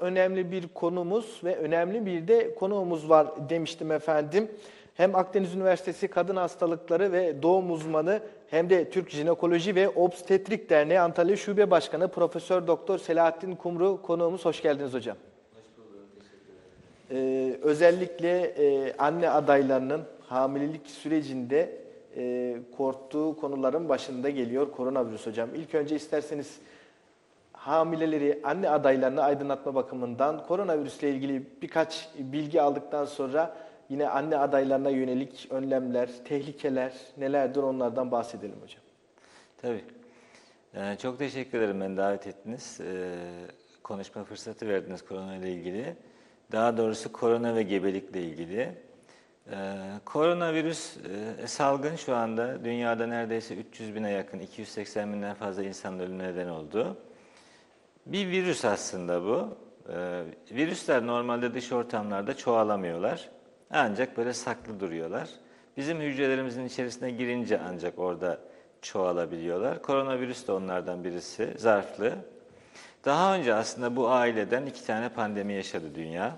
önemli bir konumuz ve önemli bir de konuğumuz var demiştim efendim. Hem Akdeniz Üniversitesi Kadın Hastalıkları ve Doğum Uzmanı hem de Türk Jinekoloji ve Obstetrik Derneği Antalya Şube Başkanı Profesör Doktor Selahattin Kumru konuğumuz. Hoş geldiniz hocam. Ee, özellikle e, anne adaylarının hamilelik sürecinde e, korktuğu konuların başında geliyor koronavirüs hocam. İlk önce isterseniz hamileleri, anne adaylarını aydınlatma bakımından koronavirüsle ilgili birkaç bilgi aldıktan sonra yine anne adaylarına yönelik önlemler, tehlikeler nelerdir onlardan bahsedelim hocam. Tabii. Ee, çok teşekkür ederim beni davet ettiniz. Ee, konuşma fırsatı verdiniz korona ile ilgili. Daha doğrusu korona ve gebelikle ilgili. Ee, koronavirüs e, salgın şu anda dünyada neredeyse 300 bine yakın, 280 binden fazla insan ölümüne neden oldu. Bir virüs aslında bu. Ee, virüsler normalde dış ortamlarda çoğalamıyorlar. Ancak böyle saklı duruyorlar. Bizim hücrelerimizin içerisine girince ancak orada çoğalabiliyorlar. Koronavirüs de onlardan birisi, zarflı. Daha önce aslında bu aileden iki tane pandemi yaşadı dünya.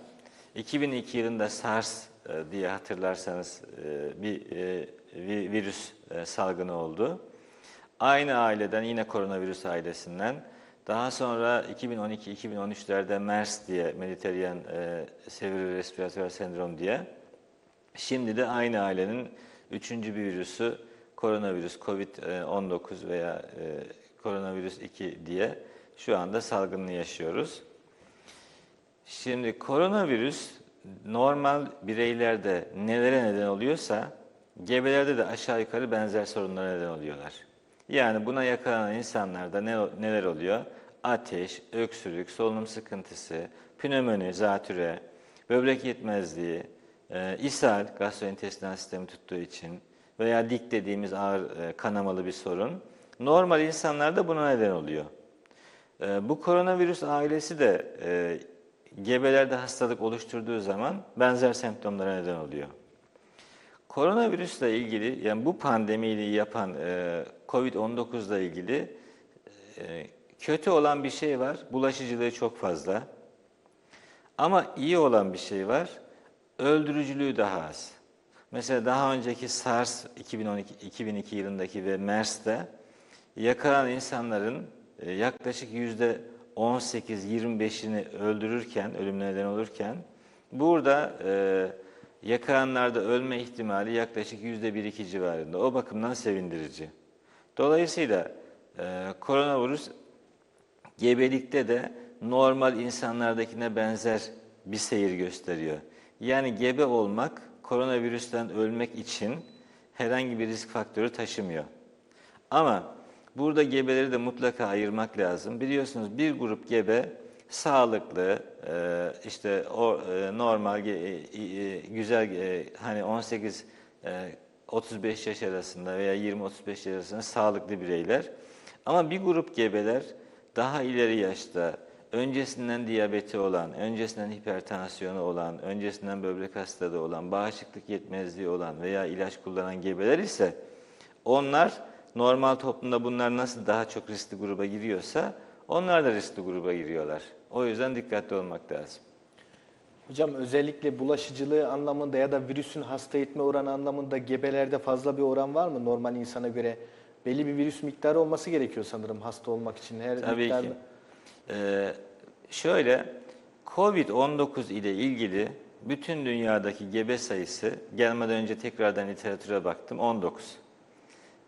2002 yılında SARS e, diye hatırlarsanız e, bir e, vi- virüs salgını oldu. Aynı aileden yine koronavirüs ailesinden daha sonra 2012-2013'lerde MERS diye Mediterranean e, Severe Respiratory Sendrom diye şimdi de aynı ailenin üçüncü bir virüsü koronavirüs COVID-19 veya e, koronavirüs 2 diye şu anda salgını yaşıyoruz. Şimdi koronavirüs normal bireylerde nelere neden oluyorsa gebelerde de aşağı yukarı benzer sorunlara neden oluyorlar. Yani buna yakalanan insanlarda ne, neler oluyor? Ateş, öksürük, solunum sıkıntısı, pnömoni, zatüre, böbrek yetmezliği, e, ishal, gastrointestinal sistemi tuttuğu için veya dik dediğimiz ağır e, kanamalı bir sorun. Normal insanlarda buna neden oluyor. E, bu koronavirüs ailesi de e, gebelerde hastalık oluşturduğu zaman benzer semptomlara neden oluyor. Koronavirüsle ilgili, yani bu pandemiyi yapan e, COVID-19 ile ilgili e, kötü olan bir şey var, bulaşıcılığı çok fazla. Ama iyi olan bir şey var, öldürücülüğü daha az. Mesela daha önceki SARS 2012, 2002 yılındaki ve MERS'te yakalanan insanların e, yaklaşık yüzde 18-25'ini öldürürken, ölümüne neden olurken burada e, yakalanlarda ölme ihtimali yaklaşık yüzde 1-2 civarında. O bakımdan sevindirici. Dolayısıyla e, koronavirüs gebelikte de normal insanlardakine benzer bir seyir gösteriyor. Yani gebe olmak koronavirüsten ölmek için herhangi bir risk faktörü taşımıyor. Ama burada gebeleri de mutlaka ayırmak lazım. Biliyorsunuz bir grup gebe sağlıklı, e, işte e, normal, e, güzel, hani 18 e, 35 yaş arasında veya 20-35 yaş arasında sağlıklı bireyler. Ama bir grup gebeler daha ileri yaşta, öncesinden diyabeti olan, öncesinden hipertansiyonu olan, öncesinden böbrek hastalığı olan, bağışıklık yetmezliği olan veya ilaç kullanan gebeler ise onlar normal toplumda bunlar nasıl daha çok riskli gruba giriyorsa onlar da riskli gruba giriyorlar. O yüzden dikkatli olmak lazım. Hocam özellikle bulaşıcılığı anlamında ya da virüsün hasta etme oranı anlamında gebelerde fazla bir oran var mı normal insana göre? Belli bir virüs miktarı olması gerekiyor sanırım hasta olmak için. Her Tabii miktarda- ki. Ee, şöyle, Covid-19 ile ilgili bütün dünyadaki gebe sayısı, gelmeden önce tekrardan literatüre baktım, 19.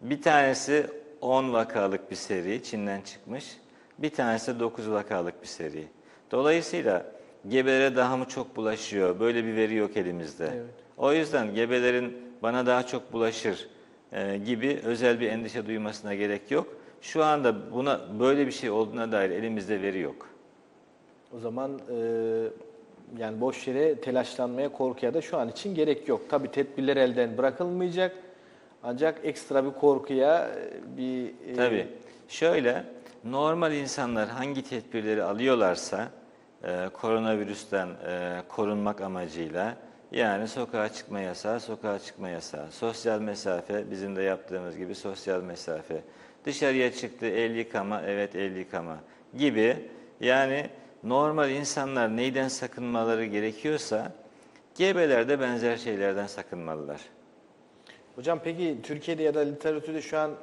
Bir tanesi 10 vakalık bir seri, Çin'den çıkmış. Bir tanesi 9 vakalık bir seri. Dolayısıyla gebelere daha mı çok bulaşıyor? Böyle bir veri yok elimizde. Evet. O yüzden gebelerin bana daha çok bulaşır e, gibi özel bir endişe duymasına gerek yok. Şu anda buna böyle bir şey olduğuna dair elimizde veri yok. O zaman e, yani boş yere telaşlanmaya, korkuya da şu an için gerek yok. Tabii tedbirler elden bırakılmayacak. Ancak ekstra bir korkuya e, bir e, Tabii. Şöyle, normal insanlar hangi tedbirleri alıyorlarsa e, koronavirüsten e, korunmak amacıyla yani sokağa çıkma yasağı, sokağa çıkma yasağı, sosyal mesafe, bizim de yaptığımız gibi sosyal mesafe, dışarıya çıktı el yıkama, evet el yıkama gibi. Yani normal insanlar neyden sakınmaları gerekiyorsa gebeler de benzer şeylerden sakınmalılar. Hocam peki Türkiye'de ya da literatürde şu an e,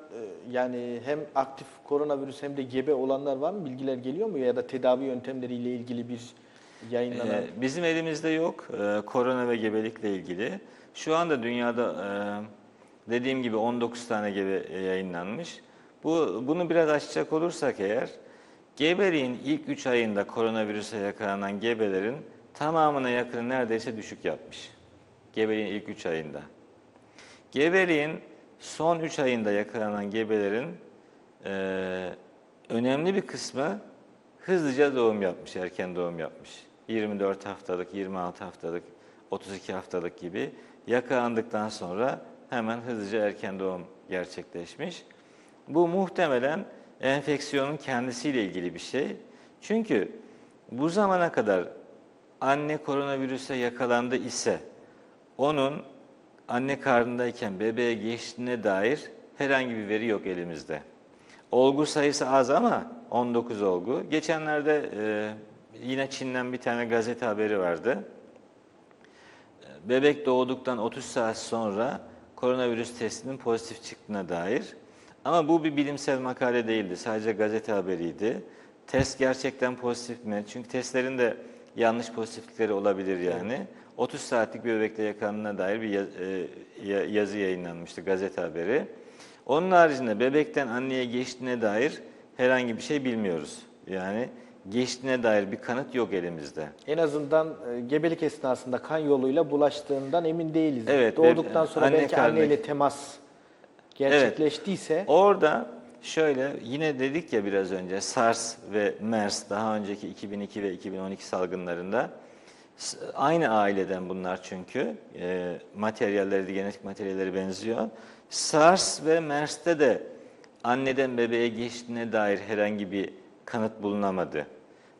yani hem aktif koronavirüs hem de gebe olanlar var mı? Bilgiler geliyor mu ya da tedavi yöntemleriyle ilgili bir yayınlanan? Ee, bizim elimizde yok e, korona ve gebelikle ilgili. Şu anda dünyada e, dediğim gibi 19 tane gebe yayınlanmış. Bu bunu biraz açacak olursak eğer gebeliğin ilk 3 ayında koronavirüse yakalanan gebelerin tamamına yakın neredeyse düşük yapmış. Gebeliğin ilk 3 ayında. Gebeliğin son 3 ayında yakalanan gebelerin e, önemli bir kısmı hızlıca doğum yapmış, erken doğum yapmış. 24 haftalık, 26 haftalık, 32 haftalık gibi yakalandıktan sonra hemen hızlıca erken doğum gerçekleşmiş. Bu muhtemelen enfeksiyonun kendisiyle ilgili bir şey. Çünkü bu zamana kadar anne koronavirüse yakalandı ise onun anne karnındayken bebeğe geçtiğine dair herhangi bir veri yok elimizde. Olgu sayısı az ama 19 olgu. Geçenlerde e, yine Çin'den bir tane gazete haberi vardı. Bebek doğduktan 30 saat sonra koronavirüs testinin pozitif çıktığına dair. Ama bu bir bilimsel makale değildi. Sadece gazete haberiydi. Test gerçekten pozitif mi? Çünkü testlerin de yanlış pozitiflikleri olabilir yani. 30 saatlik bir bebekle yakalandığına dair bir e, ya- yazı yayınlanmıştı gazete haberi. Onun haricinde bebekten anneye geçtiğine dair herhangi bir şey bilmiyoruz. Yani geçtiğine dair bir kanıt yok elimizde. En azından e, gebelik esnasında kan yoluyla bulaştığından emin değiliz. Evet, Doğduktan sonra anne belki karnındaki- anneyle temas gerçekleştiyse Orada şöyle yine dedik ya biraz önce SARS ve MERS daha önceki 2002 ve 2012 salgınlarında aynı aileden bunlar çünkü e, materyalleri genetik materyalleri benziyor. SARS ve MERS'te de anneden bebeğe geçtiğine dair herhangi bir kanıt bulunamadı.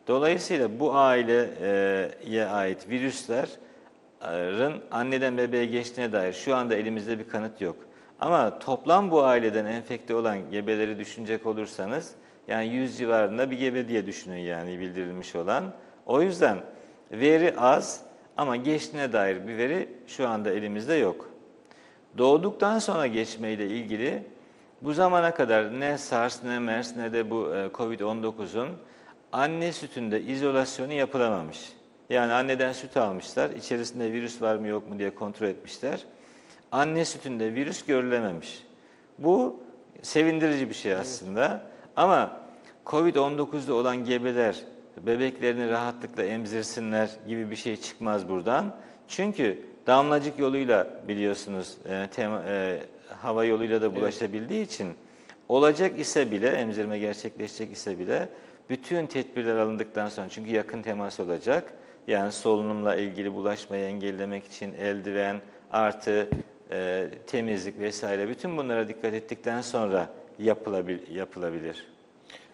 Dolayısıyla bu aileye ait virüslerin anneden bebeğe geçtiğine dair şu anda elimizde bir kanıt yok. Ama toplam bu aileden enfekte olan gebeleri düşünecek olursanız yani 100 civarında bir gebe diye düşünün yani bildirilmiş olan. O yüzden veri az ama geçtiğine dair bir veri şu anda elimizde yok. Doğduktan sonra geçmeyle ilgili bu zamana kadar ne SARS ne MERS ne de bu e, COVID-19'un anne sütünde izolasyonu yapılamamış. Yani anneden süt almışlar, içerisinde virüs var mı yok mu diye kontrol etmişler. Anne sütünde virüs görülememiş. Bu sevindirici bir şey aslında. Ama COVID-19'da olan gebeler bebeklerini rahatlıkla emzirsinler gibi bir şey çıkmaz buradan. Çünkü damlacık yoluyla biliyorsunuz e, tema- e, hava yoluyla da bulaşabildiği için olacak ise bile emzirme gerçekleşecek ise bile bütün tedbirler alındıktan sonra çünkü yakın temas olacak. Yani solunumla ilgili bulaşmayı engellemek için eldiven artı e, temizlik vesaire bütün bunlara dikkat ettikten sonra yapılabil, yapılabilir.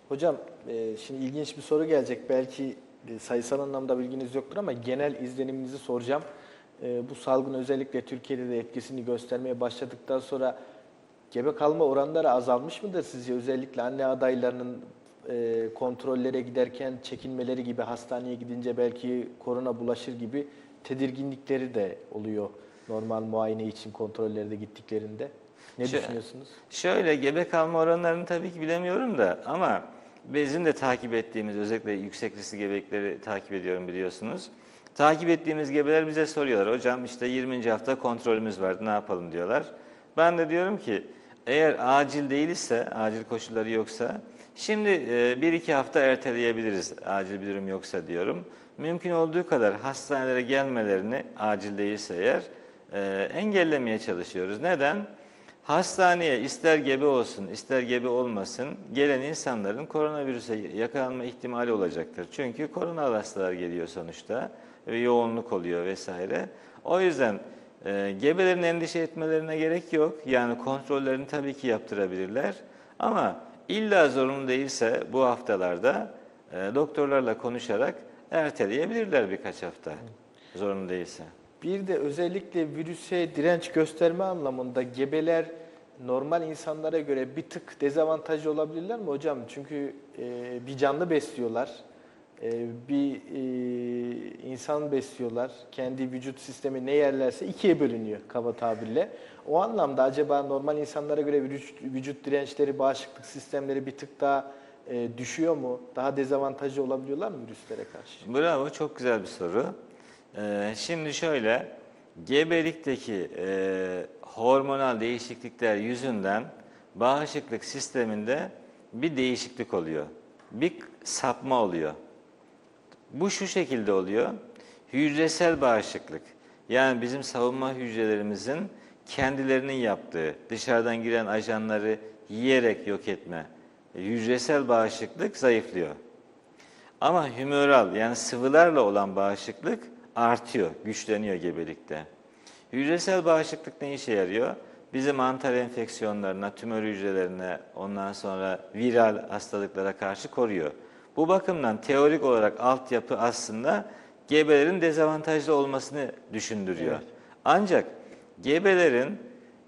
Hocam e, şimdi ilginç bir soru gelecek. Belki e, sayısal anlamda bilginiz yoktur ama genel izleniminizi soracağım. E, Bu salgın özellikle Türkiye'de de etkisini göstermeye başladıktan sonra gebe kalma oranları azalmış mıdır sizce? Özellikle anne adaylarının e, kontrollere giderken çekinmeleri gibi hastaneye gidince belki korona bulaşır gibi tedirginlikleri de oluyor normal muayene için kontrollerde gittiklerinde. Ne Şöyle- düşünüyorsunuz? Şöyle gebe kalma oranlarını tabii ki bilemiyorum da ama bizim de takip ettiğimiz özellikle yüksek riskli gebelikleri takip ediyorum biliyorsunuz. Takip ettiğimiz gebeler bize soruyorlar. Hocam işte 20. hafta kontrolümüz vardı ne yapalım diyorlar. Ben de diyorum ki eğer acil değilse, acil koşulları yoksa şimdi e, bir iki hafta erteleyebiliriz acil bir durum yoksa diyorum. Mümkün olduğu kadar hastanelere gelmelerini acil değilse eğer e, engellemeye çalışıyoruz. Neden? Hastaneye ister gebe olsun, ister gebe olmasın gelen insanların koronavirüse yakalanma ihtimali olacaktır. Çünkü korona hastalar geliyor sonuçta ve yoğunluk oluyor vesaire. O yüzden e, gebelerin endişe etmelerine gerek yok. Yani kontrollerini tabii ki yaptırabilirler. Ama illa zorunlu değilse bu haftalarda e, doktorlarla konuşarak erteleyebilirler birkaç hafta. Zorunlu değilse. Bir de özellikle virüse direnç gösterme anlamında gebeler normal insanlara göre bir tık dezavantajlı olabilirler mi hocam? Çünkü e, bir canlı besliyorlar. e, bir e, insan besliyorlar. Kendi vücut sistemi ne yerlerse ikiye bölünüyor kaba tabirle. O anlamda acaba normal insanlara göre vücut, vücut dirençleri, bağışıklık sistemleri bir tık daha e, düşüyor mu? Daha dezavantajlı olabiliyorlar mı virüslere karşı? Bravo, çok güzel bir soru. Ee, şimdi şöyle, gebelikteki e, hormonal değişiklikler yüzünden bağışıklık sisteminde bir değişiklik oluyor. Bir sapma oluyor. Bu şu şekilde oluyor. Hücresel bağışıklık. Yani bizim savunma hücrelerimizin kendilerinin yaptığı, dışarıdan giren ajanları yiyerek yok etme. Hücresel bağışıklık zayıflıyor. Ama hümoral yani sıvılarla olan bağışıklık artıyor, güçleniyor gebelikte. Hücresel bağışıklık ne işe yarıyor? Bizi mantar enfeksiyonlarına, tümör hücrelerine, ondan sonra viral hastalıklara karşı koruyor. Bu bakımdan teorik olarak altyapı aslında gebelerin dezavantajlı olmasını düşündürüyor. Ancak gebelerin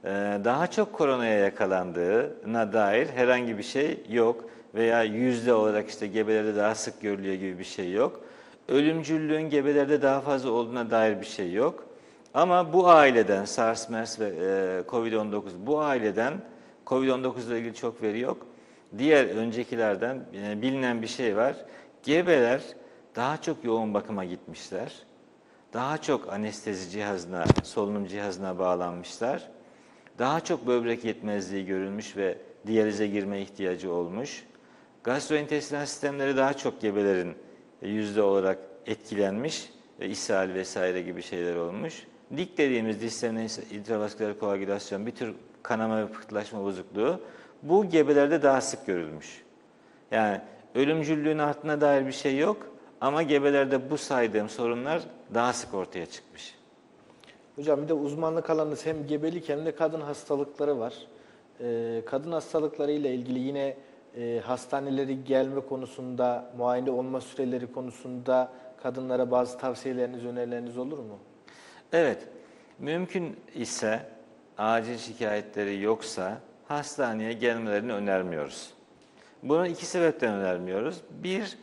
e, daha çok koronaya yakalandığına dair herhangi bir şey yok veya yüzde olarak işte gebelerde daha sık görülüyor gibi bir şey yok. Ölümcüllüğün gebelerde daha fazla olduğuna dair bir şey yok. Ama bu aileden SARS, MERS ve e, COVID-19 bu aileden COVID-19 ile ilgili çok veri yok. Diğer öncekilerden e, bilinen bir şey var. Gebeler daha çok yoğun bakıma gitmişler. Daha çok anestezi cihazına, solunum cihazına bağlanmışlar. Daha çok böbrek yetmezliği görülmüş ve diyalize girme ihtiyacı olmuş. Gastrointestinal sistemleri daha çok gebelerin yüzde olarak etkilenmiş ve ishal vesaire gibi şeyler olmuş. Dik dediğimiz disseminal intravasküler koagülasyon bir tür kanama ve pıhtılaşma bozukluğu bu gebelerde daha sık görülmüş. Yani ölümcüllüğün arttığına dair bir şey yok ama gebelerde bu saydığım sorunlar daha sık ortaya çıkmış. Hocam bir de uzmanlık alanınız hem gebelik hem de kadın hastalıkları var. Ee, kadın hastalıkları ile ilgili yine e, hastaneleri gelme konusunda, muayene olma süreleri konusunda kadınlara bazı tavsiyeleriniz, önerileriniz olur mu? Evet, mümkün ise acil şikayetleri yoksa hastaneye gelmelerini önermiyoruz. Bunu iki sebepten önermiyoruz. Bir,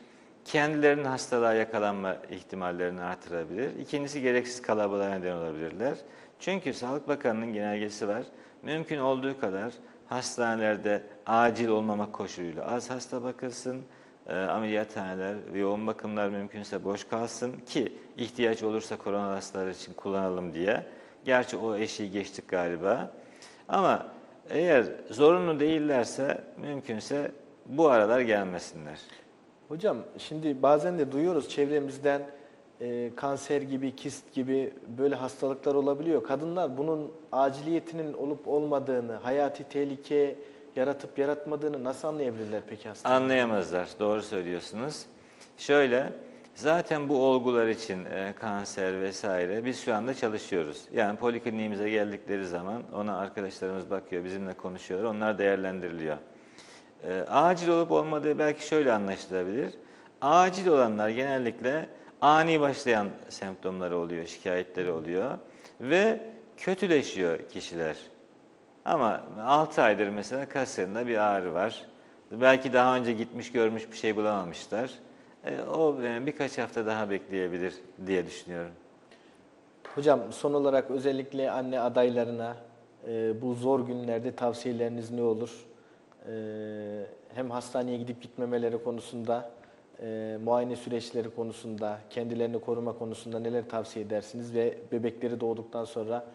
kendilerinin hastalığa yakalanma ihtimallerini artırabilir. İkincisi gereksiz kalabalığa neden olabilirler. Çünkü Sağlık Bakanı'nın genelgesi var. Mümkün olduğu kadar hastanelerde acil olmamak koşuluyla az hasta bakılsın, e, ameliyathaneler ve yoğun bakımlar mümkünse boş kalsın ki ihtiyaç olursa korona hastaları için kullanalım diye. Gerçi o eşiği geçtik galiba. Ama eğer zorunlu değillerse mümkünse bu aralar gelmesinler. Hocam şimdi bazen de duyuyoruz çevremizden e, kanser gibi, kist gibi böyle hastalıklar olabiliyor. Kadınlar bunun aciliyetinin olup olmadığını, hayati tehlike yaratıp yaratmadığını nasıl anlayabilirler peki hastalar? Anlayamazlar, doğru söylüyorsunuz. Şöyle, zaten bu olgular için e, kanser vesaire biz şu anda çalışıyoruz. Yani polikliniğimize geldikleri zaman ona arkadaşlarımız bakıyor, bizimle konuşuyor, onlar değerlendiriliyor. E, acil olup olmadığı belki şöyle anlaşılabilir. Acil olanlar genellikle ani başlayan semptomları oluyor, şikayetleri oluyor ve kötüleşiyor kişiler. Ama 6 aydır mesela kaslarında bir ağrı var. Belki daha önce gitmiş görmüş bir şey bulamamışlar. E, o e, birkaç hafta daha bekleyebilir diye düşünüyorum. Hocam son olarak özellikle anne adaylarına e, bu zor günlerde tavsiyeleriniz ne olur? E, hem hastaneye gidip gitmemeleri konusunda, e, muayene süreçleri konusunda, kendilerini koruma konusunda neler tavsiye edersiniz? Ve bebekleri doğduktan sonra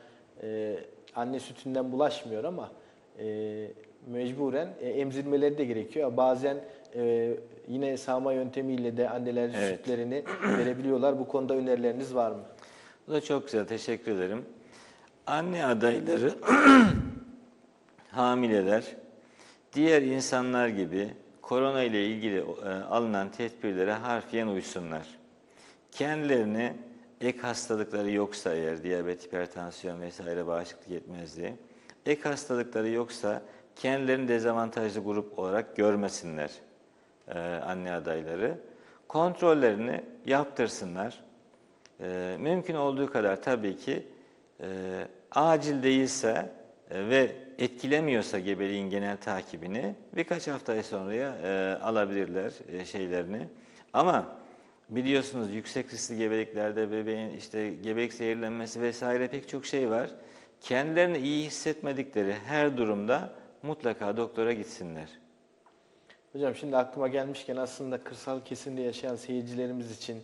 e, anne sütünden bulaşmıyor ama e, mecburen e, emzirmeleri de gerekiyor. Bazen e, yine sağma yöntemiyle de annelerin Evet. sütlerini verebiliyorlar. Bu konuda önerileriniz var mı? Bu da çok güzel, teşekkür ederim. Anne adayları, hamileler, diğer insanlar gibi korona ile ilgili e, alınan tedbirlere harfiyen uysunlar. Kendilerini ek hastalıkları yoksa eğer diyabet, hipertansiyon vesaire bağışıklık yetmezliği, ek hastalıkları yoksa kendilerini dezavantajlı grup olarak görmesinler e, anne adayları. Kontrollerini yaptırsınlar. Ee, mümkün olduğu kadar tabii ki e, acil değilse e, ve etkilemiyorsa gebeliğin genel takibini birkaç hafta sonraya e, alabilirler e, şeylerini. Ama biliyorsunuz yüksek riskli gebeliklerde bebeğin işte gebelik zehirlenmesi vesaire pek çok şey var. Kendilerini iyi hissetmedikleri her durumda mutlaka doktora gitsinler. Hocam şimdi aklıma gelmişken aslında kırsal kesimde yaşayan seyircilerimiz için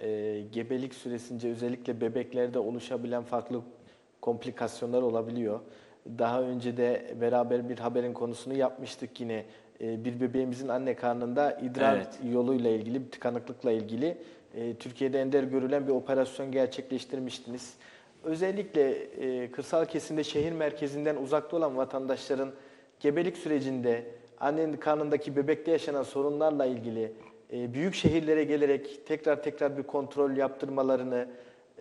e, gebelik süresince özellikle bebeklerde oluşabilen farklı komplikasyonlar olabiliyor. Daha önce de beraber bir haberin konusunu yapmıştık yine. E, bir bebeğimizin anne karnında idrar Evet. yoluyla ilgili, bir tıkanıklıkla ilgili e, Türkiye'de ender görülen bir operasyon gerçekleştirmiştiniz. Özellikle e, kırsal kesimde şehir merkezinden uzakta olan vatandaşların gebelik sürecinde annenin karnındaki bebekte yaşanan sorunlarla ilgili e, büyük şehirlere gelerek tekrar tekrar bir kontrol yaptırmalarını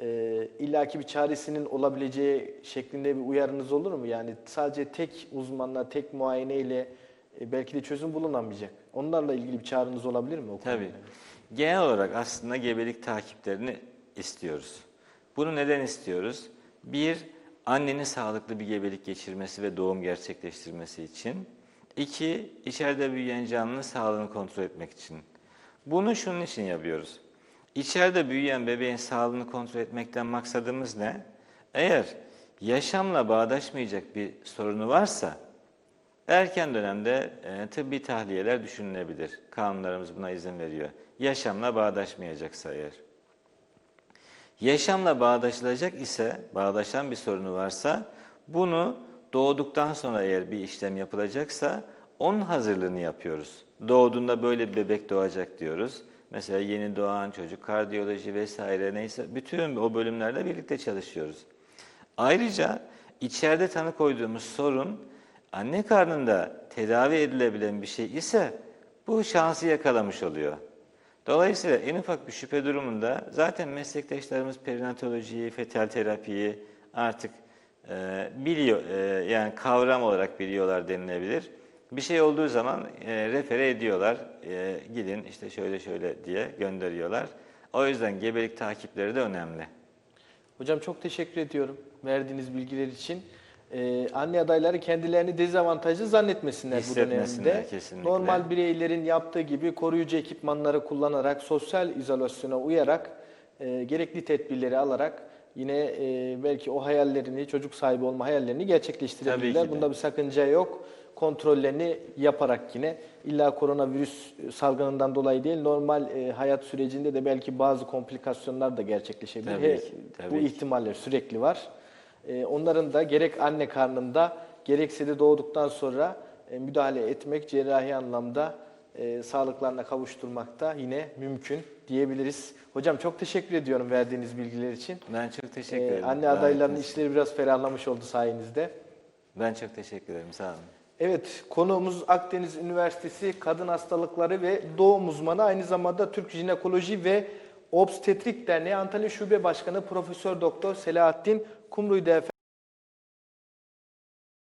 e, illaki bir çaresinin olabileceği şeklinde bir uyarınız olur mu? Yani sadece tek uzmanla, tek muayeneyle e, belki de çözüm bulunamayacak. Onlarla ilgili bir çağrınız olabilir mi? O Tabii. Genel olarak aslında gebelik takiplerini istiyoruz. Bunu neden istiyoruz? Bir, annenin sağlıklı bir gebelik geçirmesi ve doğum gerçekleştirmesi için. İki, içeride büyüyen canlının sağlığını kontrol etmek için. Bunu şunun için yapıyoruz. İçeride büyüyen bebeğin sağlığını kontrol etmekten maksadımız ne? Eğer yaşamla bağdaşmayacak bir sorunu varsa Erken dönemde e, tıbbi tahliyeler düşünülebilir. Kanunlarımız buna izin veriyor. Yaşamla bağdaşmayacaksa eğer. Yaşamla bağdaşılacak ise, bağdaşan bir sorunu varsa, bunu doğduktan sonra eğer bir işlem yapılacaksa, onun hazırlığını yapıyoruz. Doğduğunda böyle bir bebek doğacak diyoruz. Mesela yeni doğan çocuk, kardiyoloji vesaire neyse, bütün o bölümlerle birlikte çalışıyoruz. Ayrıca içeride tanı koyduğumuz sorun anne karnında tedavi edilebilen bir şey ise bu şansı yakalamış oluyor. Dolayısıyla en ufak bir şüphe durumunda zaten meslektaşlarımız perinatolojiyi, fetal terapiyi artık e, biliyor, e, yani kavram olarak biliyorlar denilebilir. Bir şey olduğu zaman e, refere ediyorlar, e, gidin işte şöyle şöyle diye gönderiyorlar. O yüzden gebelik takipleri de önemli. Hocam çok teşekkür ediyorum verdiğiniz bilgiler için. Ee, anne adayları kendilerini dezavantajlı zannetmesinler bu dönemde. kesinlikle. Normal bireylerin yaptığı gibi koruyucu ekipmanları kullanarak, sosyal izolasyona uyarak, e, gerekli tedbirleri alarak yine e, belki o hayallerini, çocuk sahibi olma hayallerini gerçekleştirebilirler. Bunda bir sakınca yok. Kontrollerini yaparak yine illa koronavirüs salgınından dolayı değil normal e, hayat sürecinde de belki bazı komplikasyonlar da gerçekleşebilir. Tabii ki, tabii bu ki. ihtimaller sürekli var. Ee, onların da gerek anne karnında gerekse de doğduktan sonra e, müdahale etmek cerrahi anlamda e, sağlıklarına kavuşturmakta yine mümkün diyebiliriz. Hocam çok teşekkür ediyorum verdiğiniz bilgiler için. Ben çok teşekkür Ee, ederim. anne davetiniz adaylarının işleri biraz ferahlamış oldu sayenizde. Ben çok teşekkür ederim. Sağ olun. Evet, konuğumuz Akdeniz Üniversitesi Kadın Hastalıkları ve Doğum Uzmanı, aynı zamanda Türk Jinekoloji ve Obstetrik Derneği Antalya Şube Başkanı Profesör Doktor Selahattin Kumru'ydu efendim.